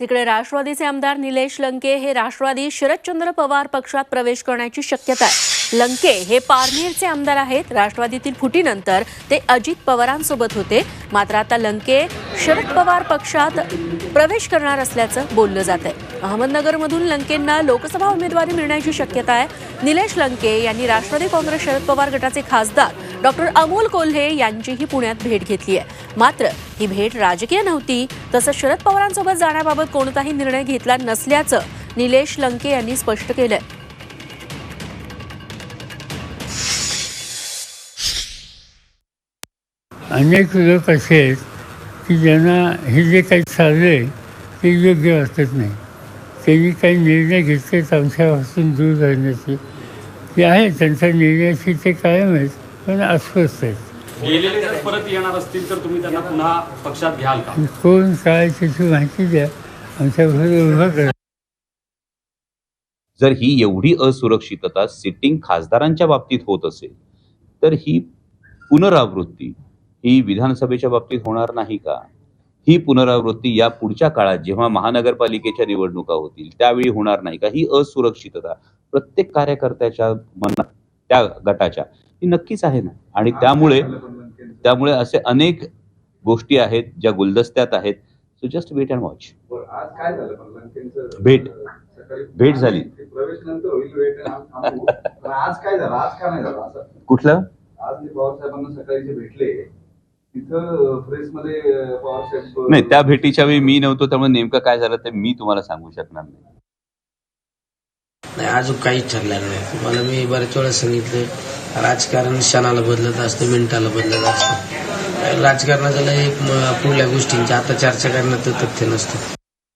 तिकडे राष्ट्रवादीचे आमदार निलेश लंके हे राष्ट्रवादी शरदचंद्र पवार पक्षात प्रवेश करण्याची शक्यता आहे. लंके हे पारनेरचे आमदार आहेत. राष्ट्रवादीतील फुटीनंतर ते अजित पवारांसोबत होते. मात्र आता लंके शरद पवार पक्षात प्रवेश करणार असल्याचं बोललं जात आहे. अहमदनगरमधून लंकेंना लोकसभा उमेदवारी मिळण्याची शक्यता आहे. निलेश लंके यांनी राष्ट्रवादी काँग्रेस शरद पवार गटाचे खासदार डॉक्टर अमोल कोल्हे यांचीही पुण्यात भेट घेतली आहे. मात्र ही भेट राजकीय नव्हती तसंच शरद पवारांसोबत जाण्याबाबत कोणताही निर्णय घेतला नसल्याचं निलेश लंके यांनी स्पष्ट केलंय. अनेक लोक असे आहेत की ज्यांना हे जे काही चाललंय ते योग्य वाटत नाही. त्यांनी काही निर्णय घेतले आमच्यापासून दूर राहण्याचे. ते आहे त्यांच्या निर्णयाशी ते कायम आहेत पण अस्वस्थ आहेत गेलेले जर परत येणार असतील तर तुम्ही त्यांना पुन्हा पक्षात घ्याल का? आणि कोण काय त्याची माहिती द्या. आमच्याबरोबर उभं करा. जर ही एवढी असुरक्षितता सिटिंग खासदारांच्या बाबतीत होत असेल तर ही पुनरावृत्ती ही विधानसभेच्या बाबतीत होणार नाही का? ही पुनरावृत्ती या पुढच्या काळात जेव्हा महानगरपालिकेच्या निवडणुका होतील त्यावेळी होणार नाही का? ही असुरक्षितता प्रत्येक कार्यकर्त्याच्या मनात त्या गटाच्या. ही नक्कीच आहे ना. आणि त्यामुळे त्यामुळे असे अनेक गोष्टी आहेत ज्या गुलदस्त्यात आहेत. So just wait and watch बरं, आज काय झालं? पण लंकेंचं भेट. भेट झाली. कुठलं? आज मी पवार साहेबांना सकाळी जे भेटले तिथं प्रेसमध्ये पवार साहेब नाही त्या भेटीच्या वेळी मी नव्हतो त्यामुळे नेमकं काय झालं ते मी तुम्हाला सांगू शकणार नाही. नाही अजून काहीच ठरलेलं नाही. तुम्हाला मी बऱ्याच वेळा सांगितलं राजकारण क्षणाला बदलत असतं मिनिटाला बदलत असतं. राजकारणाचं एक पुढल्या गोष्टींची आता चर्चा करण्यात तथ्य नसतं.